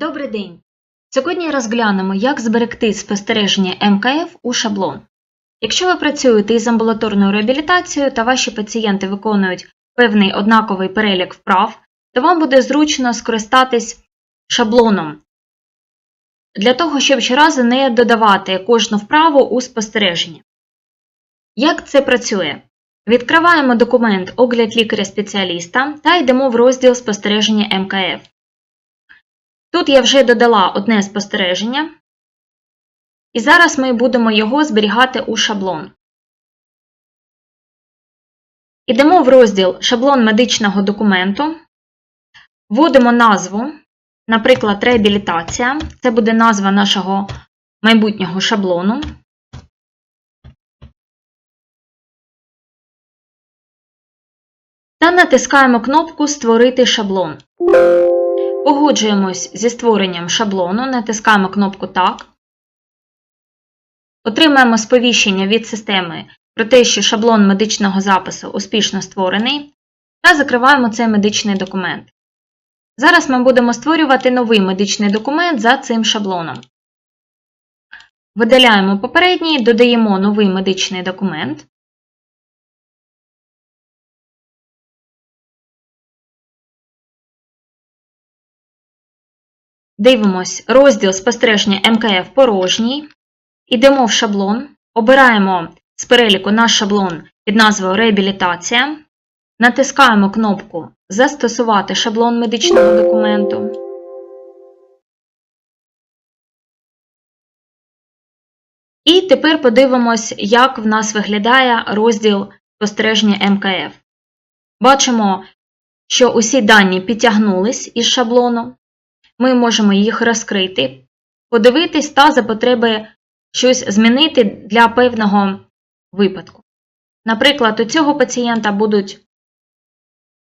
Добрий день! Сьогодні розглянемо, як зберегти спостереження МКФ у шаблон. Якщо ви працюєте із амбулаторною реабілітацією та ваші пацієнти виконують певний однаковий перелік вправ, то вам буде зручно скористатись шаблоном для того, щоб щоразу не додавати кожну вправу у спостереження. Як це працює? Відкриваємо документ Огляд лікаря-спеціаліста та йдемо в розділ спостереження МКФ. Тут я вже додала одне спостереження, і зараз ми будемо його зберігати у шаблон. Ідемо в розділ Шаблон медичного документу, вводимо назву, наприклад, реабілітація. Це буде назва нашого майбутнього шаблону. Та натискаємо кнопку Створити шаблон. Погоджуємось зі створенням шаблону, натискаємо кнопку Так. Отримаємо сповіщення від системи про те, що шаблон медичного запису успішно створений, та закриваємо цей медичний документ. Зараз ми будемо створювати новий медичний документ за цим шаблоном. Видаляємо попередній, додаємо новий медичний документ. Дивимось розділ спостереження МКФ порожній. Йдемо в шаблон, обираємо з переліку наш шаблон під назвою Реабілітація. Натискаємо кнопку Застосувати шаблон медичного документу. І тепер подивимось, як в нас виглядає розділ спостереження МКФ. Бачимо, що усі дані підтягнулись із шаблону ми можемо їх розкрити, подивитись та за потреби щось змінити для певного випадку. Наприклад, у цього пацієнта будуть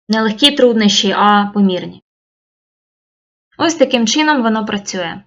не легкі труднощі, а помірні. Ось таким чином воно працює.